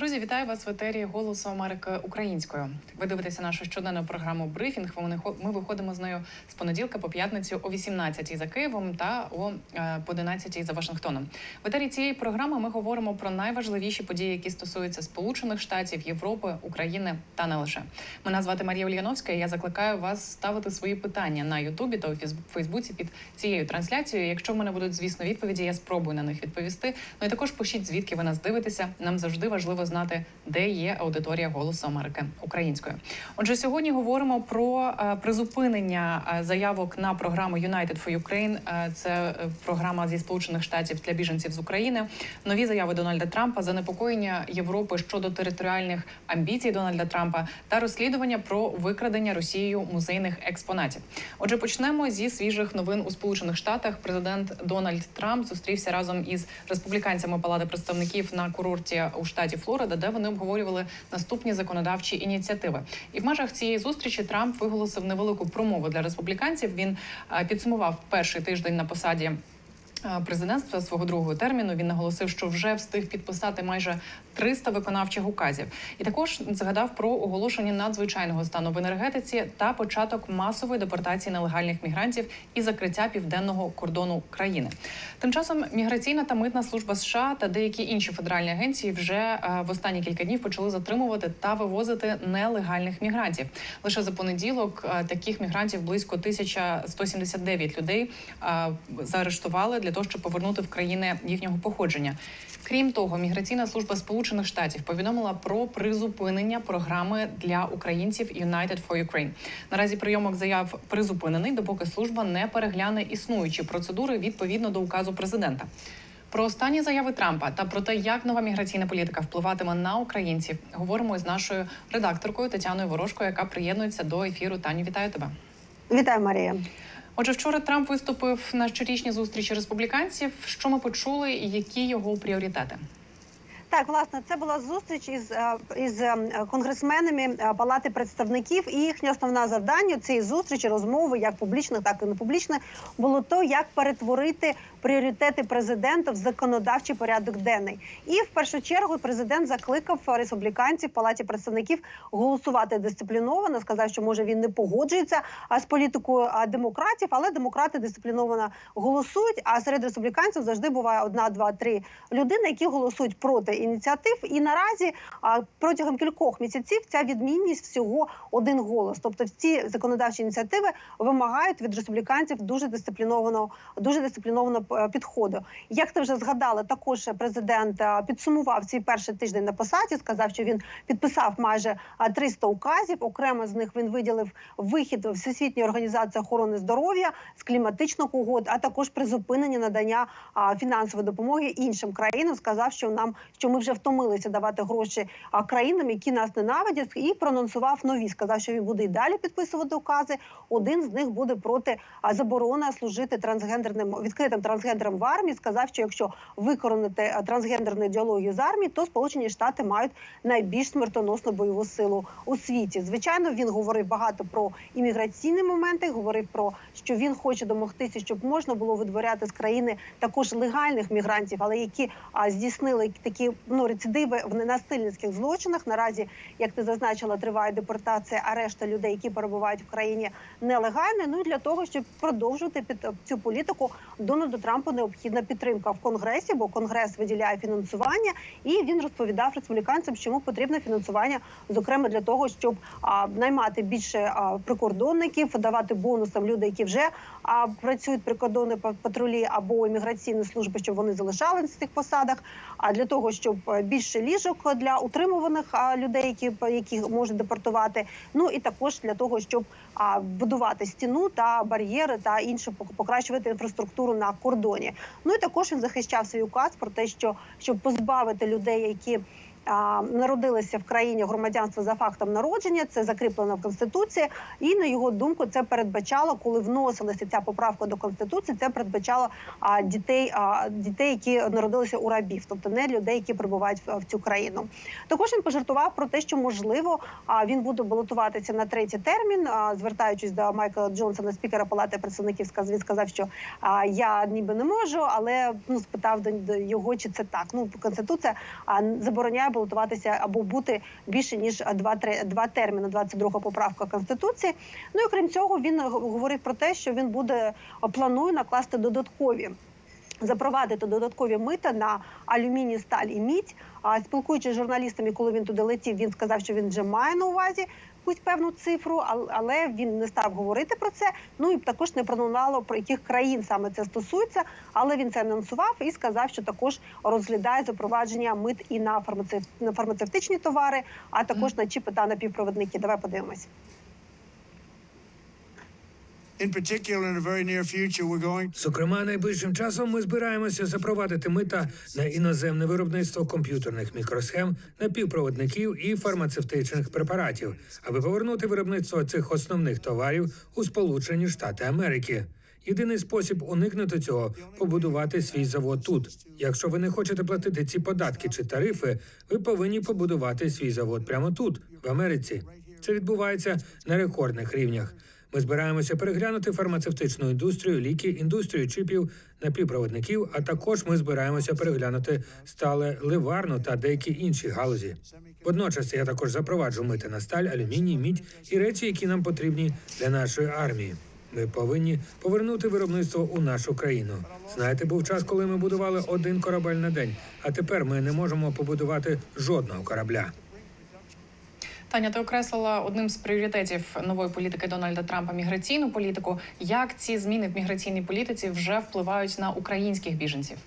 Друзі, вітаю вас в етері Голосу Америки українською. Ви дивитеся нашу щоденну програму Брифінг. Ми виходимо з нею з понеділка по п'ятницю о 18 за Києвом та о е, по 11 за Вашингтоном. В етері цієї програми ми говоримо про найважливіші події, які стосуються Сполучених Штатів, Європи, України та не лише. Мене звати Марія Ульяновська. і Я закликаю вас ставити свої питання на Ютубі та у Фейсбуці під цією трансляцією. Якщо в мене будуть, звісно, відповіді, я спробую на них відповісти. Ну і також пишіть, звідки ви нас дивитеся. Нам завжди важливо знати, де є аудиторія голосу Америки українською. Отже, сьогодні говоримо про е, призупинення е, заявок на програму United for Ukraine. Е, Це програма зі сполучених штатів для біженців з України. Нові заяви Дональда Трампа, занепокоєння Європи щодо територіальних амбіцій Дональда Трампа та розслідування про викрадення Росією музейних експонатів. Отже, почнемо зі свіжих новин у Сполучених Штатах. Президент Дональд Трамп зустрівся разом із республіканцями Палати представників на курорті у штаті Флорида, де вони обговорювали наступні законодавчі ініціативи. І в межах цієї зустрічі Трамп виголосив невелику промову для республіканців. Він е, підсумував перший тиждень на посаді. Президентства свого другого терміну він наголосив, що вже встиг підписати майже 300 виконавчих указів, і також згадав про оголошення надзвичайного стану в енергетиці та початок масової депортації нелегальних мігрантів і закриття південного кордону країни. Тим часом міграційна та митна служба США та деякі інші федеральні агенції вже е, в останні кілька днів почали затримувати та вивозити нелегальних мігрантів. Лише за понеділок е, таких мігрантів близько 1179 людей е, заарештували для того, щоб повернути в країни їхнього походження. Крім того, міграційна служба Сполучених Штатів повідомила про призупинення програми для українців United for Ukraine. Наразі прийомок заяв призупинений, допоки служба не перегляне існуючі процедури відповідно до указу президента. Про останні заяви Трампа та про те, як нова міграційна політика впливатиме на українців, говоримо з нашою редакторкою Тетяною Ворожкою, яка приєднується до ефіру. Таню, вітаю тебе. Вітаю, Марія. Отже, вчора Трамп виступив на щорічній зустрічі республіканців. Що ми почули, і які його пріоритети? Так, власне, це була зустріч із, е, із е, конгресменами е, Палати представників, і їхнє основне завдання цієї зустрічі, розмови, як публічних, так і непублічних, було то, як перетворити пріоритети президента в законодавчий порядок денний. І в першу чергу президент закликав республіканців в Палаті представників голосувати дисципліновано. Сказав, що може він не погоджується з політикою демократів, але демократи дисципліновано голосують. А серед республіканців завжди буває одна, два, три людини, які голосують проти ініціатив. І наразі протягом кількох місяців ця відмінність всього один голос. Тобто, ці законодавчі ініціативи вимагають від республіканців дуже дисциплінованого, дуже дисциплінованого е, підходу. Як ти вже згадала, також президент е, підсумував свій перший тиждень на посаді. Сказав, що він підписав майже е, 300 указів. Окремо з них він виділив вихід в Всесвітньої організації охорони здоров'я з кліматичних угод, а також призупинення надання фінансової допомоги іншим країнам. Сказав, що нам що ми вже втомилися давати гроші країнам, які нас ненавидять, і проанонсував нові. Сказав, що він буде і далі підписувати укази. Один з них буде проти заборони служити трансгендерним відкритим трансгендерам в армії. Сказав, що якщо викоронити а, трансгендерну ідеологію з армії, то Сполучені Штати мають найбільш смертоносну бойову силу у світі. Звичайно, він говорив багато про імміграційні моменти. Говорив про що він хоче домогтися, щоб можна було видворяти з країни також легальних мігрантів, але які а, здійснили такі ну рецидиви в ненасильницьких злочинах. Наразі, як ти зазначила, триває депортація, а решта людей, які перебувають в країні нелегально. Ну і для того, щоб продовжувати під цю політику, Дональду Трампу необхідна підтримка в конгресі, бо конгрес виділяє фінансування, і він розповідав республіканцям, що йому потрібне фінансування, зокрема для того, щоб а, наймати більше а, прикордонників, давати бонусам люди, які вже а, працюють прикордонні па- патрулі або імміграційні служби, щоб вони залишалися в цих посадах. А для того, щоб е, більше ліжок для утримуваних а, людей, які яких можуть депортувати. Ну і також для того, щоб а, будувати стіну та бар'єри та інше пок- покращувати інфраструктуру на кордоні. Ну і також він захищав свій указ про те, що щоб позбавити людей, які народилися в країні громадянства за фактом народження. Це закріплено в конституції, і на його думку, це передбачало, коли вносилася ця поправка до конституції. Це передбачало дітей, дітей, які народилися у рабів, тобто не людей, які прибувають в, цю країну. Також він пожартував про те, що можливо він буде балотуватися на третій термін, звертаючись до Майкла Джонсона, спікера Палати представників, він сказав, що я ніби не можу, але ну спитав до, його, чи це так. Ну конституція забороняє балотуватися або бути більше ніж два, три- два терміни. 22 поправка конституції. Ну і крім цього, він говорив про те, що він буде планує накласти додаткові. Запровадити додаткові мита на алюміній, сталь і мідь. А спілкуючись з журналістами, коли він туди летів, він сказав, що він вже має на увазі якусь певну цифру, але він не став говорити про це. Ну і також не пролунало про яких країн саме це стосується. Але він це анонсував і сказав, що також розглядає запровадження мит і на фармацев... на фармацевтичні товари, а також на чіпи та напівпровідники. Давай подивимось. Зокрема, найближчим часом ми збираємося запровадити мита на іноземне виробництво комп'ютерних мікросхем, напівпроводників і фармацевтичних препаратів, аби повернути виробництво цих основних товарів у Сполучені Штати Америки. Єдиний спосіб уникнути цього побудувати свій завод тут. Якщо ви не хочете платити ці податки чи тарифи, ви повинні побудувати свій завод прямо тут, в Америці. Це відбувається на рекордних рівнях. Ми збираємося переглянути фармацевтичну індустрію, ліки, індустрію чіпів, напівпроводників. А також ми збираємося переглянути стале ливарну та деякі інші галузі. Водночас я також запроваджу мити на сталь, алюміній, мідь і речі, які нам потрібні для нашої армії. Ми повинні повернути виробництво у нашу країну. Знаєте, був час, коли ми будували один корабель на день, а тепер ми не можемо побудувати жодного корабля. Таня, ти окреслила одним з пріоритетів нової політики Дональда Трампа міграційну політику. Як ці зміни в міграційній політиці вже впливають на українських біженців?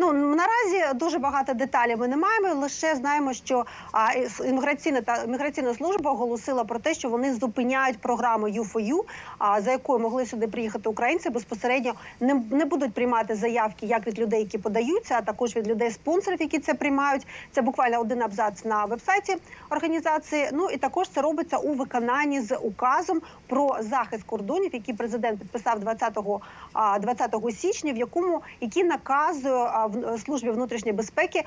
Ну наразі дуже багато деталей ми не маємо. Лише знаємо, що а, імміграційна та міграційна служба оголосила про те, що вони зупиняють програму U4U, а за якою могли сюди приїхати українці безпосередньо не, не будуть приймати заявки як від людей, які подаються, а також від людей спонсорів, які це приймають. Це буквально один абзац на вебсайті організації. Ну і також це робиться у виконанні з указом про захист кордонів, який президент підписав 20, а, 20 січня, в якому який наказує в службі внутрішньої безпеки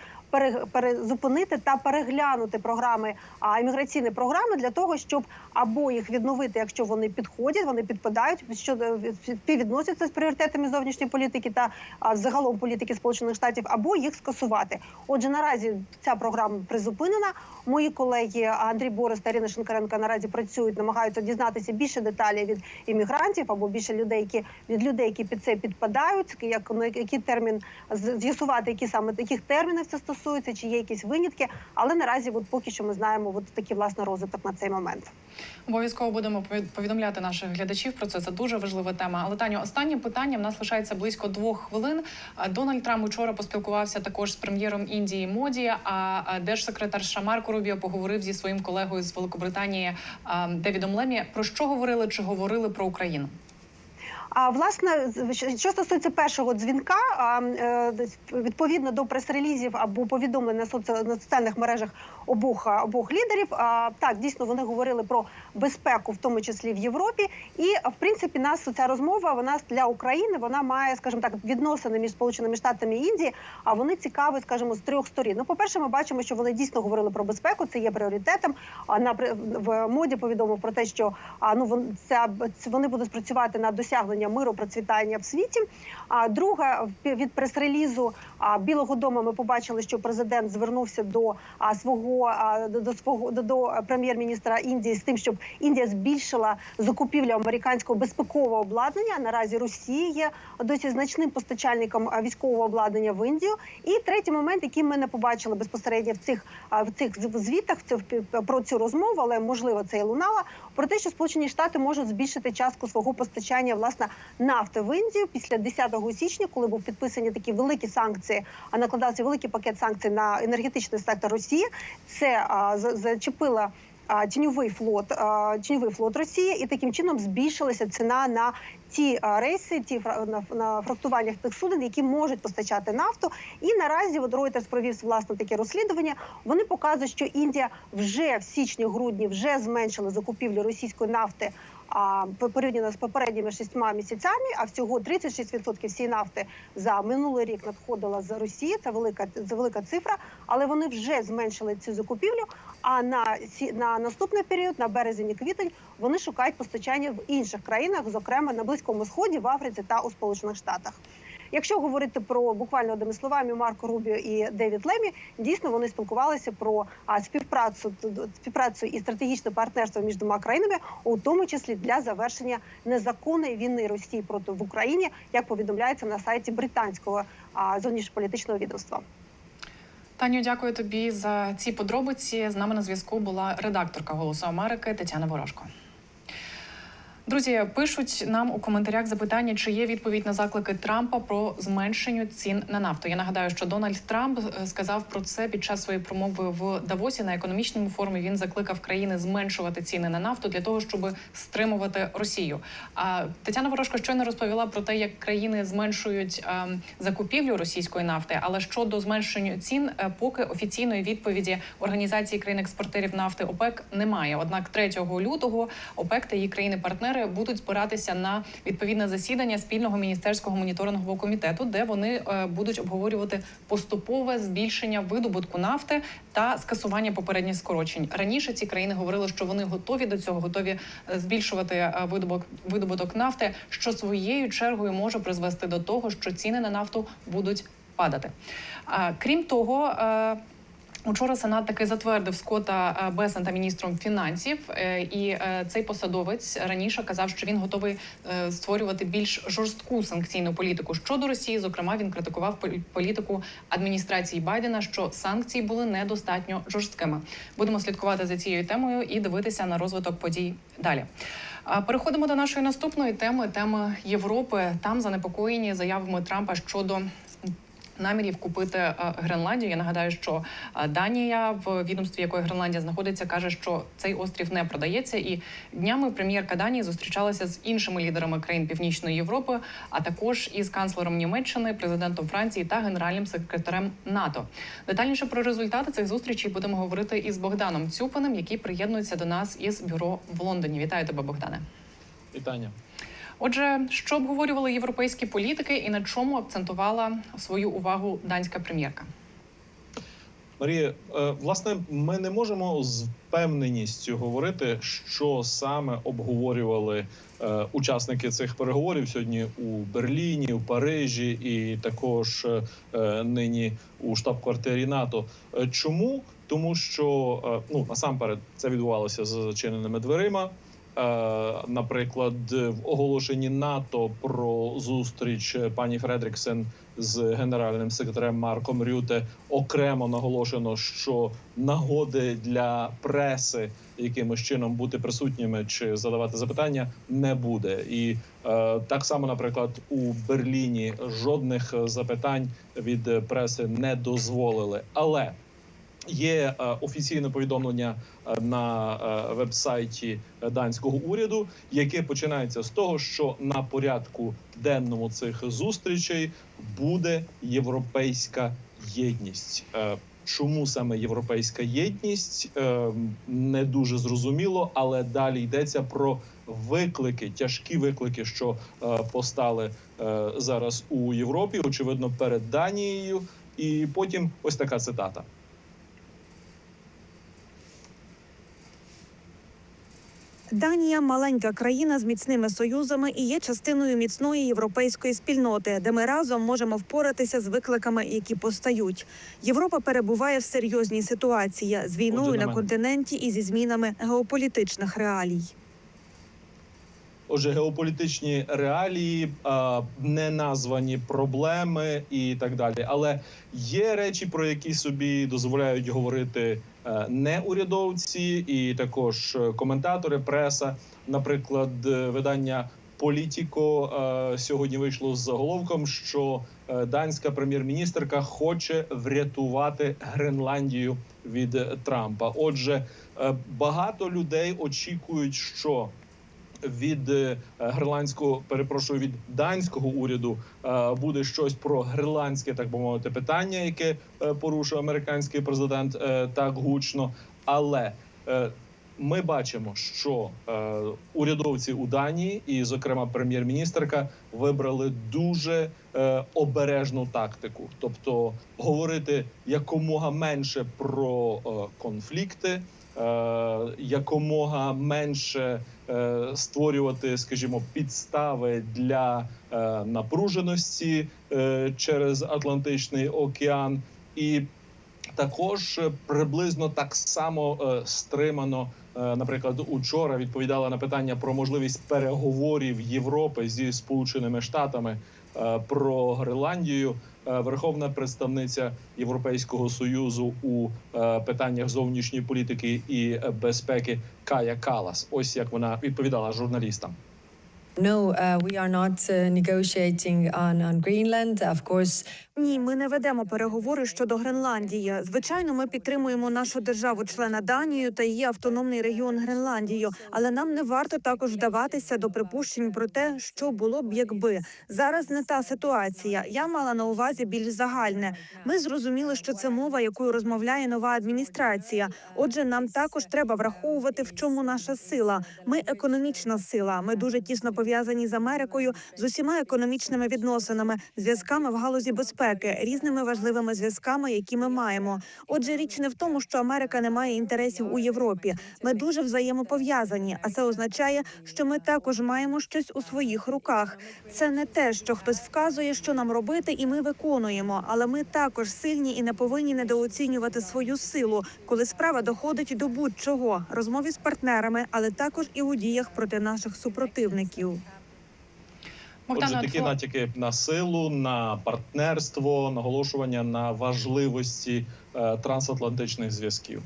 перезупинити та переглянути програми а, імміграційні програми для того, щоб або їх відновити, якщо вони підходять, вони підпадають, що співвідносяться з пріоритетами зовнішньої політики та загалом політики Сполучених Штатів, або їх скасувати. Отже, наразі ця програма призупинена. Мої колеги Андрій Борис та Ірина Шинкаренко наразі працюють, намагаються дізнатися більше деталей від іммігрантів або більше людей, які від людей, які під це підпадають. Як на який термін з'ясувати, які саме таких термінів це стосується, чи є якісь винятки. Але наразі, от поки що, ми знаємо от такий власне розвиток на цей момент. Обов'язково будемо повід- повідомляти наших глядачів про це. Це дуже важлива тема. Але Таню, останнє питання. В нас лишається близько двох хвилин. А, Дональд Трамп учора поспілкувався також з прем'єром Індії Моді. А а, держсекретар США Марко Рубіо поговорив зі своїм колегою з Великобританії Девідом Лемі. Про що говорили чи говорили про Україну? А власне, що- стосується першого дзвінка, е, відповідно до прес-релізів або повідомлень на соціальних мережах обох обох лідерів, так дійсно вони говорили про безпеку, в тому числі в Європі. І в принципі, нас ця розмова вона для України вона має, скажімо так, відносини між Сполученими Штатами і Індії. А вони цікаві, скажімо, з трьох сторін. Ну, по перше, ми бачимо, що вони дійсно говорили про безпеку. Це є пріоритетом. А на в моді повідомив про те, що ну вони будуть працювати на досягнення миру, процвітання в світі. А друге, в- від прес-релізу Білого Дому ми побачили, що президент звернувся до свого до, свого до, прем'єр-міністра Індії з тим, щоб Індія збільшила закупівлю американського безпекового обладнання. Наразі Росія є досі значним постачальником військового обладнання в Індію. І третій момент, який ми не побачили безпосередньо в цих в цих звітах, це про цю розмову, але можливо це і лунало. Про те, що Сполучені Штати можуть збільшити частку свого постачання власне нафти в Індію після 10 січня, коли був підписані такі великі санкції, а накладався великий пакет санкцій на енергетичний сектор Росії. Це а, зачепила. тіньовий флот, тіньовий флот Росії, і таким чином збільшилася ціна на ті рейси, ті на, на тих суден, які можуть постачати нафту. І наразі от Reuters провів власне таке розслідування. Вони показують, що Індія вже в січні-грудні вже зменшила закупівлю російської нафти. А по- порівняно з попередніми шістьма місяцями, а всього 36% всієї нафти за минулий рік надходила з Росії. Це велика це велика цифра, але вони вже зменшили цю закупівлю. А на на наступний період, на березень і квітень, вони шукають постачання в інших країнах, зокрема на близькому сході, в Африці та у Сполучених Штатах. Якщо говорити про буквально одними словами Марко Рубіо і Девід Лемі, дійсно вони спілкувалися про а, співпрацю співпрацю і стратегічне партнерство між двома країнами, у тому числі для завершення незаконної війни Росії проти в Україні, як повідомляється на сайті британського а, зовнішньополітичного відомства. Таню, дякую тобі за ці подробиці. З нами на зв'язку була редакторка Голосу Америки Тетяна Ворожко. Друзі, пишуть нам у коментарях запитання, чи є відповідь на заклики Трампа про зменшення цін на нафту. Я нагадаю, що Дональд Трамп е, сказав про це під час своєї промови в Давосі на економічному форумі. Він закликав країни зменшувати ціни на нафту для того, щоб стримувати Росію. А Тетяна Ворожко щойно розповіла про те, як країни зменшують е, закупівлю російської нафти. Але щодо зменшення цін, е, поки офіційної відповіді організації країн-експортерів нафти ОПЕК немає. Однак 3 лютого ОПЕК та її країни-партнери будуть збиратися на відповідне засідання спільного міністерського моніторингового комітету, де вони е, будуть обговорювати поступове збільшення видобутку нафти та скасування попередніх скорочень. Раніше ці країни говорили, що вони готові до цього, готові е, збільшувати е, видобуток, видобуток нафти, що своєю чергою може призвести до того, що ціни на нафту будуть падати. Крім того. Учора Сенат таки затвердив Скотта е, Бесента міністром фінансів, е, і е, цей посадовець раніше казав, що він готовий створювати більш жорстку санкційну політику щодо Росії. Зокрема, він критикував полі- політику адміністрації Байдена, що санкції були недостатньо жорсткими. Будемо слідкувати за цією темою і дивитися на розвиток подій далі. Переходимо до нашої наступної теми теми Європи. Там занепокоєні заявами Трампа щодо намірів купити е, Гренландію. Я нагадаю, що е, Данія, в відомстві якої Гренландія знаходиться, каже, що цей острів не продається. І днями прем'єрка Данії зустрічалася з іншими лідерами країн Північної Європи, а також із канцлером Німеччини, президентом Франції та генеральним секретарем НАТО. Детальніше про результати цих зустрічей будемо говорити із Богданом Цюпаним, який приєднується до нас із бюро в Лондоні. Вітаю тебе, Богдане. Вітання. Отже, що обговорювали європейські політики і на чому акцентувала свою увагу данська прем'єрка? Марія, е, власне, ми не можемо з впевненістю говорити, що саме обговорювали е, учасники цих переговорів сьогодні у Берліні, у Парижі і також е, нині у штаб-квартирі НАТО. Чому? Тому що ну насамперед це відбувалося за зачиненими дверима. Е, Наприклад, в оголошенні НАТО про зустріч е, пані Фредріксен з генеральним секретарем Марком Рюте окремо наголошено, що нагоди для преси якимось чином бути присутніми чи задавати запитання не буде. І е, так само, наприклад, у Берліні жодних запитань від преси не дозволили. Але Є е, офіційне повідомлення е, на е, вебсайті данського уряду, яке починається з того, що на порядку денному цих зустрічей буде європейська єдність. Чому саме європейська єдність не дуже зрозуміло, але далі йдеться про виклики, тяжкі виклики, що постали зараз у Європі, очевидно, перед Данією. І потім ось така цитата. Данія маленька країна з міцними союзами і є частиною міцної європейської спільноти, де ми разом можемо впоратися з викликами, які постають. Європа перебуває в серйозній ситуації з війною на континенті і зі змінами геополітичних реалій. Отже, геополітичні реалії, неназвані проблеми і так далі. Але є речі, про які собі дозволяють говорити е, не урядовці, і також е, коментатори, преса. Наприклад, е, видання Політіко сьогодні вийшло з заголовком, що данська прем'єр-міністерка хоче врятувати Гренландію від Трампа. Отже, багато людей очікують, що від е, гренландського, перепрошую, від данського уряду е, буде щось про гренландське, так би мовити, питання, яке е, порушив американський президент так гучно. Але ми бачимо, що урядовці у Данії, і, зокрема, прем'єр-міністрка, вибрали дуже обережну тактику, тобто говорити якомога менше про конфлікти, якомога менше е, створювати, скажімо, підстави для е, напруженості е, через Атлантичний океан, і також е, приблизно так само е, стримано. е, Наприклад, учора відповідала на питання про можливість переговорів Європи зі Сполученими Штатами е, про Гренландію. е, Верховна представниця Європейського союзу у е, питаннях зовнішньої політики і е, безпеки Кая Калас. Ось як вона відповідала журналістам. No, uh, we are not uh, negotiating on, on Greenland. Of course, Ні, ми не ведемо переговори щодо Гренландії. Звичайно, ми підтримуємо нашу державу-члена Данію та її автономний регіон Гренландію. Але нам не варто також вдаватися до припущень про те, що було б, якби зараз не та ситуація. Я мала на увазі більш загальне. Ми зрозуміли, що це мова, якою розмовляє нова адміністрація. Отже, нам також треба враховувати, в чому наша сила. Ми економічна сила. Ми дуже тісно пов'язані з Америкою з усіма економічними відносинами, зв'язками в галузі безпеки, різними важливими зв'язками, які ми маємо. Отже, річ не в тому, що Америка не має інтересів у Європі. Ми дуже взаємопов'язані, а це означає, що ми також маємо щось у своїх руках. Це не те, що хтось вказує, що нам робити, і ми виконуємо. Але ми також сильні і не повинні недооцінювати свою силу, коли справа доходить до будь-чого розмові з партнерами, але також і у діях проти наших супротивників. Отже, такі натяки на силу, на партнерство, наголошування на важливості е, трансатлантичних зв'язків.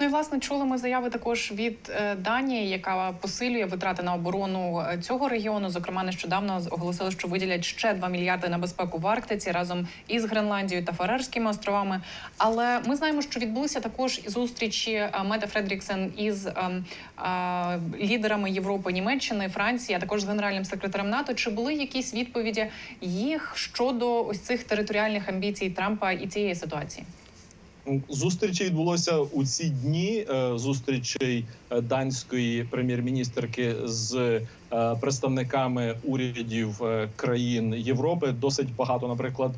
Ну і власне чули ми заяви також від е, Данії, яка посилює витрати на оборону е, цього регіону. Зокрема, нещодавно оголосили, що виділять ще 2 мільярди на безпеку в Арктиці разом із Гренландією та Фарерськими островами. Але ми знаємо, що відбулися також зустрічі е, Мета Фредріксен із ем, лідерами Європи, Німеччини, Франції, а також з генеральним секретарем НАТО. Чи були якісь відповіді їх щодо ось цих територіальних амбіцій Трампа і цієї ситуації? Зустрічі відбулося у ці дні. е, Зустрічей е, данської прем'єр-міністерки з е, представниками урядів країн Європи. Досить багато. Наприклад,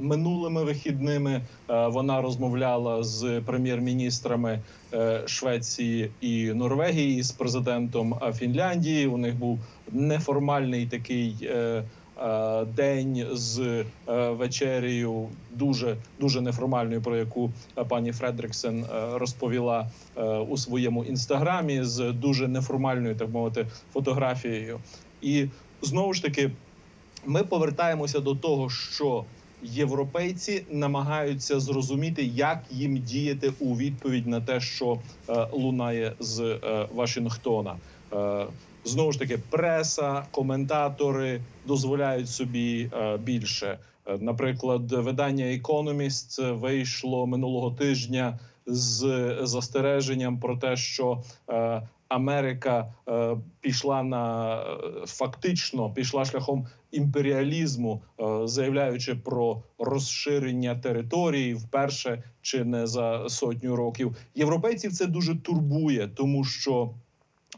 минулими вихідними вона розмовляла з прем'єр-міністрами Швеції і Норвегії з президентом Фінляндії. У них був неформальний такий. Е, День з е, вечерею дуже дуже неформальною, про яку е, пані Фредриксен розповіла у своєму інстаграмі з дуже неформальною, так мовити, фотографією. І знову ж таки, ми повертаємося до того, що європейці намагаються зрозуміти, як їм діяти у відповідь на те, що лунає з Вашингтона. Знову ж таки, преса, коментатори дозволяють собі е, більше. Е, Наприклад, видання Economist вийшло минулого тижня з застереженням про те, що е, Америка пішла на фактично пішла шляхом імперіалізму, заявляючи про розширення території вперше чи не за сотню років. Європейців це дуже турбує, тому що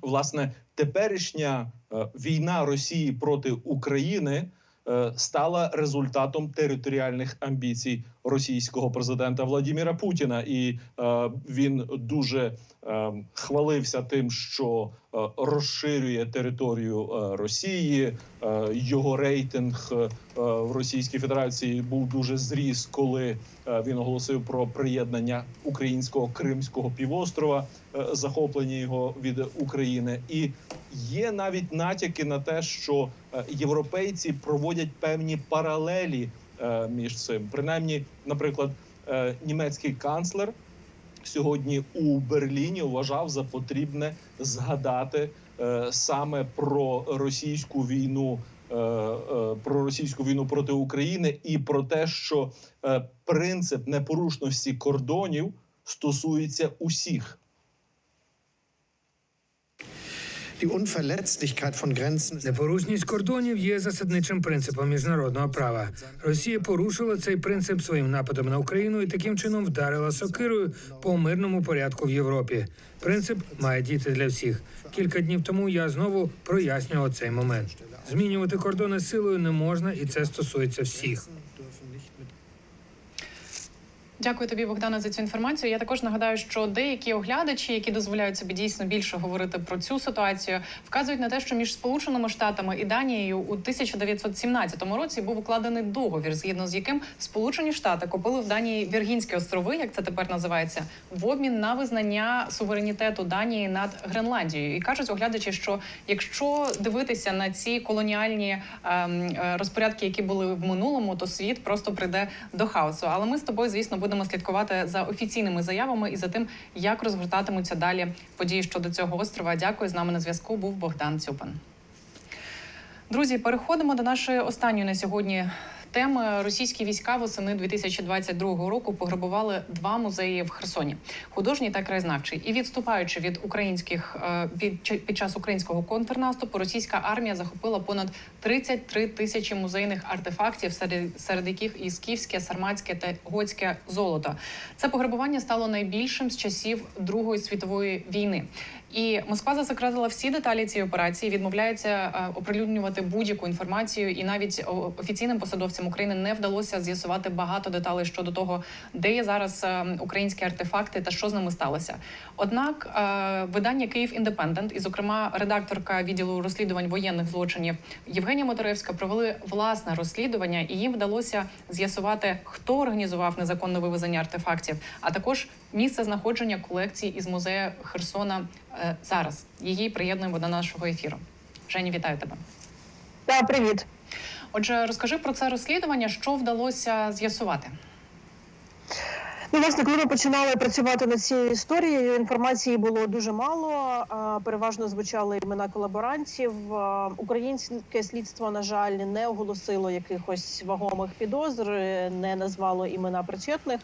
власне теперішня е, війна Росії проти України стала результатом територіальних амбіцій російського президента Владіміра Путіна, і е, він дуже е, хвалився тим, що е, розширює територію е, Росії. Е, його рейтинг е, в Російській Федерації був дуже зріс, коли е, він оголосив про приєднання українського Кримського півострова, е, захоплення його від України, і є навіть натяки на те, що е, європейці проводять певні паралелі е, між цим. Принаймні, наприклад, е, німецький канцлер сьогодні у Берліні вважав за потрібне згадати саме про російську війну. Про російську війну проти України і про те, що принцип непорушності кордонів стосується усіх. Непорушність кордонів є засадничим принципом міжнародного права. Росія порушила цей принцип своїм нападом на Україну і таким чином вдарила сокирою по мирному порядку в Європі. Принцип має діти для всіх. Кілька днів тому я знову прояснював цей момент. Змінювати кордони силою не можна, і це стосується всіх. Дякую тобі, Богдана, за цю інформацію. Я також нагадаю, що деякі оглядачі, які дозволяють собі дійсно більше говорити про цю ситуацію, вказують на те, що між Сполученими Штатами і Данією у 1917 році був укладений договір, згідно з яким Сполучені Штати купили в Данії Віргінські острови, як це тепер називається, в обмін на визнання суверенітету Данії над Гренландією. І кажуть оглядачі, що якщо дивитися на ці колоніальні ем, е, розпорядки, які були в минулому, то світ просто прийде до хаосу. Але ми з тобою, звісно, будемо слідкувати за офіційними заявами і за тим, як розгортатимуться далі події щодо цього острова. Дякую. З нами на зв'язку був Богдан Цюпин. Друзі, переходимо до нашої останньої на сьогодні теми. Російські війська восени 2022 року пограбували два музеї в Херсоні: художній та краєзнавчий. І відступаючи від українських е, під час українського контрнаступу, російська армія захопила понад 33 тисячі музейних артефактів, серед, серед яких і скіфське, сарматське та готське золото. Це пограбування стало найбільшим з часів Другої світової війни. І Москва засекретила всі деталі цієї операції, відмовляється е, оприлюднювати будь-яку інформацію, і навіть офіційним посадовцям України не вдалося з'ясувати багато деталей щодо того, де є зараз е, українські артефакти та що з ними сталося. Однак е, видання Київ Індепендент, і, зокрема, редакторка відділу розслідувань воєнних злочинів Євгенія Моторевська провели власне розслідування, і їм вдалося з'ясувати, хто організував незаконне вивезення артефактів, а також місце знаходження колекції із музею Херсона е, зараз. Її приєднуємо до нашого ефіру. Жені, вітаю тебе. Так, привіт. Отже, розкажи про це розслідування, що вдалося з'ясувати. Ну, власне, коли ми починали працювати над цією історією, інформації було дуже мало. Переважно звучали імена колаборантів. Українське слідство, на жаль, не оголосило якихось вагомих підозр, не назвало імена причетних.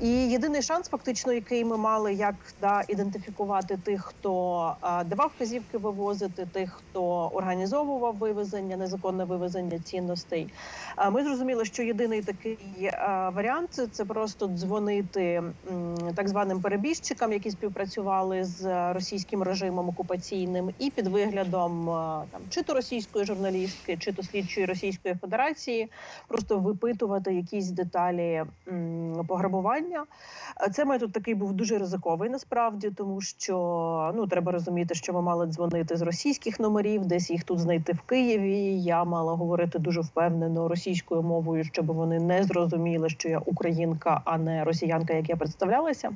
І єдиний шанс, фактично, який ми мали, як да, ідентифікувати тих, хто а, давав вказівки вивозити, тих, хто організовував вивезення, незаконне вивезення цінностей. А Ми зрозуміли, що єдиний такий е, варіант це просто дзвонити м, так званим перебіжчикам, які співпрацювали з російським режимом окупаційним, і під виглядом е, там чи то російської журналістки, чи то слідчої Російської Федерації, просто випитувати якісь деталі м, пограбування. Е, Це метод такий був дуже ризиковий насправді, тому що ну треба розуміти, що ми мали дзвонити з російських номерів, десь їх тут знайти в Києві. Я мала говорити дуже впевнено російською мовою, щоб вони не зрозуміли, що я українка, а не росіянка, як я представлялася.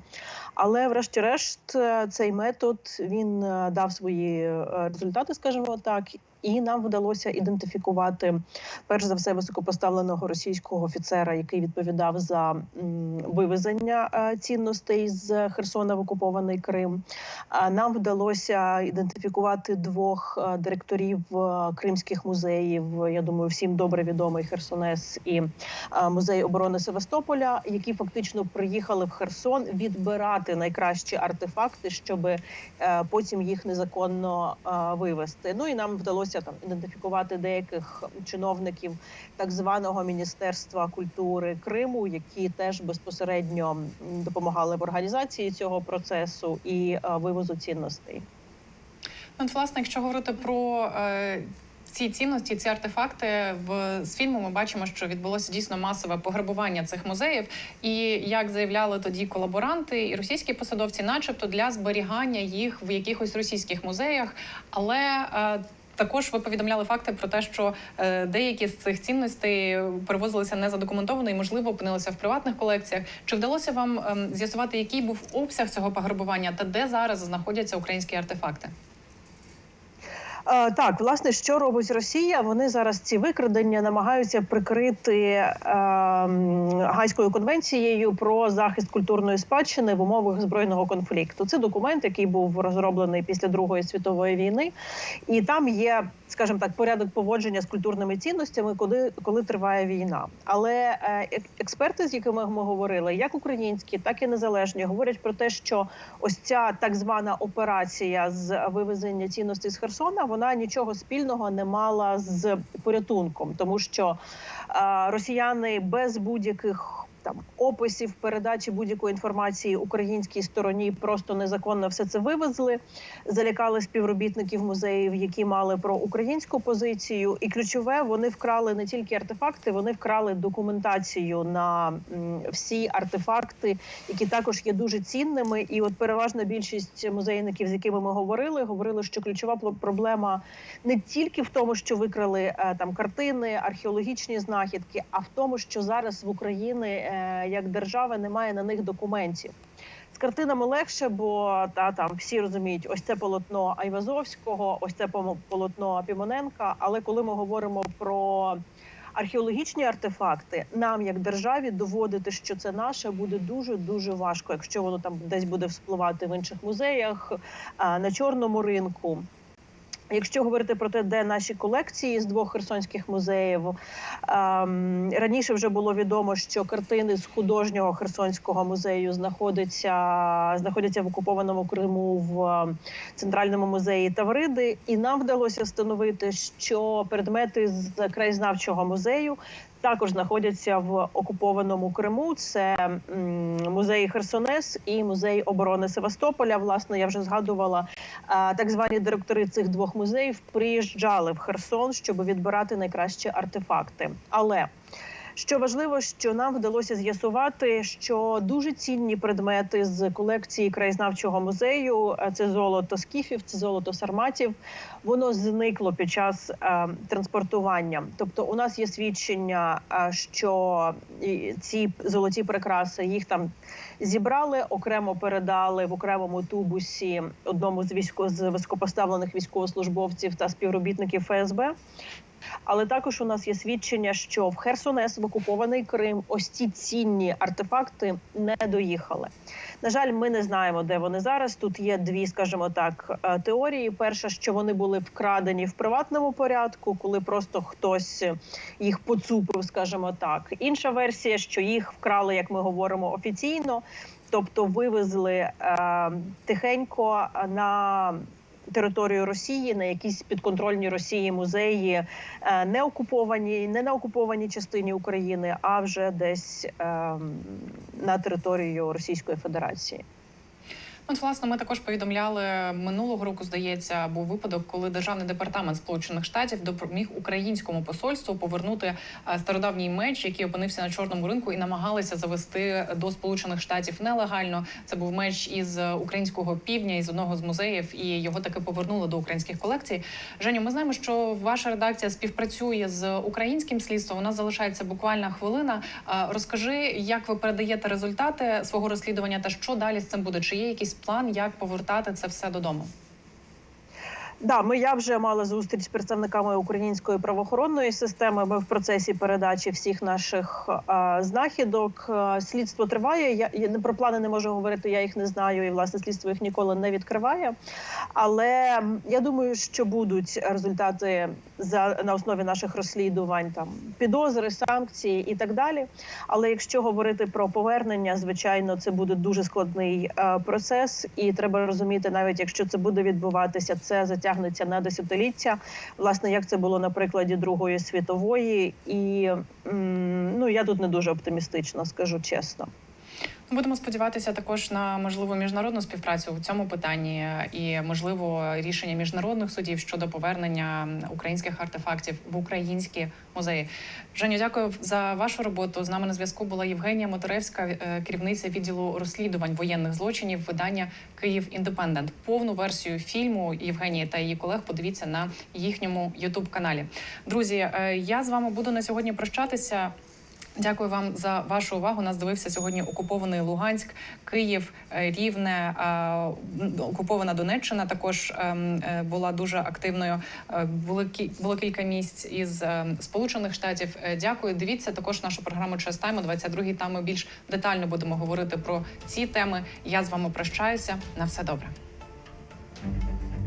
Але, врешті-решт, е, цей метод він е, дав свої результати, скажімо так. І нам вдалося ідентифікувати перш за все високопоставленого російського офіцера, який відповідав за вивезення е, цінностей з Херсона в окупований Крим. Нам вдалося ідентифікувати двох е, директорів е, кримських музеїв. Я думаю, всім добре відомий Херсонес і музей оборони Севастополя, які фактично приїхали в Херсон відбирати найкращі артефакти, щоб потім їх незаконно вивезти. Ну і нам вдалося там ідентифікувати деяких чиновників так званого міністерства культури Криму, які теж безпосередньо допомагали в організації цього процесу і е, вивозу цінностей. Ну, От, власне, якщо говорити про е, ці цінності, ці артефакти в з фільму, ми бачимо, що відбулося дійсно масове пограбування цих музеїв. І як заявляли тоді колаборанти і російські посадовці, начебто для зберігання їх в якихось російських музеях, але е, також ви повідомляли факти про те, що е, деякі з цих цінностей перевозилися незадокументовано і, можливо, опинилися в приватних колекціях. Чи вдалося вам ем, з'ясувати, який був обсяг цього пограбування та де зараз знаходяться українські артефакти? Е, Так, власне, що робить Росія? Вони зараз ці викрадення намагаються прикрити е, Гайською конвенцією про захист культурної спадщини в умовах збройного конфлікту. Це документ, який був розроблений після Другої світової війни, і там є, скажімо так, порядок поводження з культурними цінностями, коли, коли триває війна. Але е, експерти, з якими ми говорили, як українські, так і незалежні, говорять про те, що ось ця так звана операція з вивезення цінностей з Херсона, вона нічого спільного не мала з порятунком, тому що росіяни без будь-яких там описів, передачі будь-якої інформації українській стороні просто незаконно все це вивезли, залякали співробітників музеїв, які мали про українську позицію. І ключове, вони вкрали не тільки артефакти, вони вкрали документацію на всі артефакти, які також є дуже цінними. І от переважна більшість музейників, з якими ми говорили, говорили, що ключова проблема не тільки в тому, що викрали е, там картини, археологічні знахідки, а в тому, що зараз в Україні е, як держави немає на них документів. З картинами легше, бо та там всі розуміють, ось це полотно Айвазовського, ось це полотно Пімоненка. Але коли ми говоримо про археологічні артефакти, нам як державі доводити, що це наше, буде дуже дуже важко, якщо воно там десь буде вспливати в інших музеях на чорному ринку. Якщо говорити про те, де наші колекції з двох херсонських музеїв, ем, раніше вже було відомо, що картини з художнього херсонського музею знаходяться, знаходяться в окупованому Криму в е, центральному музеї Тавриди, і нам вдалося встановити, що предмети з краєзнавчого музею. Також знаходяться в окупованому Криму. Це музей Херсонес і музей оборони Севастополя. Власне, я вже згадувала так звані директори цих двох музеїв приїжджали в Херсон, щоб відбирати найкращі артефакти. Але що важливо, що нам вдалося з'ясувати, що дуже цінні предмети з колекції краєзнавчого музею е, це золото скіфів, це золото сарматів. Воно зникло під час е, транспортування. Тобто, у нас є свідчення, е, що ці золоті прикраси їх там зібрали, окремо передали в окремому тубусі одному з військо з високопоставлених військовослужбовців та співробітників ФСБ. Але також у нас є свідчення, що в Херсонес, в окупований Крим, ось ці цінні артефакти не доїхали. На жаль, ми не знаємо, де вони зараз. Тут є дві, скажімо так, е, теорії. Перша, що вони були вкрадені в приватному порядку, коли просто хтось їх поцупив, скажімо так. Інша версія, що їх вкрали, як ми говоримо, офіційно, тобто вивезли е, тихенько на територію Росії на якісь підконтрольні Росії музеї, е, не окуповані, не на окупованій частині України, а вже десь ем, на територію Російської Федерації. От, власне, ми також повідомляли минулого року. Здається, був випадок, коли державний департамент Сполучених Штатів допоміг українському посольству повернути е, стародавній меч, який опинився на чорному ринку, і намагалися завести до Сполучених Штатів нелегально. Це був меч із українського півдня із одного з музеїв, і його таки повернули до українських колекцій. Женю, ми знаємо, що ваша редакція співпрацює з українським слідством. У нас залишається буквально хвилина. Е, Розкажи, як ви передаєте результати свого розслідування, та що далі з цим буде? Чи є якийсь план, як повертати це все додому? Да, ми я вже мала зустріч з представниками української правоохоронної системи. Ми в процесі передачі всіх наших а, знахідок. Слідство триває. Я, я про плани не можу говорити. Я їх не знаю, і власне слідство їх ніколи не відкриває. Але я думаю, що будуть результати за на основі наших розслідувань, там підозри, санкції і так далі. Але якщо говорити про повернення, звичайно, це буде дуже складний е, процес, і треба розуміти, навіть якщо це буде відбуватися, це затягнеться на десятиліття. Власне, як це було на прикладі Другої світової, і ну я тут не дуже оптимістично, скажу чесно. Будемо сподіватися також на можливу міжнародну співпрацю в цьому питанні і можливо рішення міжнародних судів щодо повернення українських артефактів в українські музеї. Женю, дякую за вашу роботу. З нами на зв'язку була Євгенія Моторевська, е, керівниця відділу розслідувань воєнних злочинів видання Київ Індепендент. Повну версію фільму Євгенії та її колег подивіться на їхньому Ютуб каналі. Друзі, е, я з вами буду на сьогодні прощатися. Дякую вам за вашу увагу. Нас дивився сьогодні окупований Луганськ, Київ, е, Рівне, окупована Донеччина. Також ем, е, була дуже активною. Е, було кілька місць із ем, Сполучених Штатів. Дякую. Дивіться також нашу програму «Час тайм» о 22-й. Там ми більш детально будемо говорити про ці теми. Я з вами прощаюся. На все добре.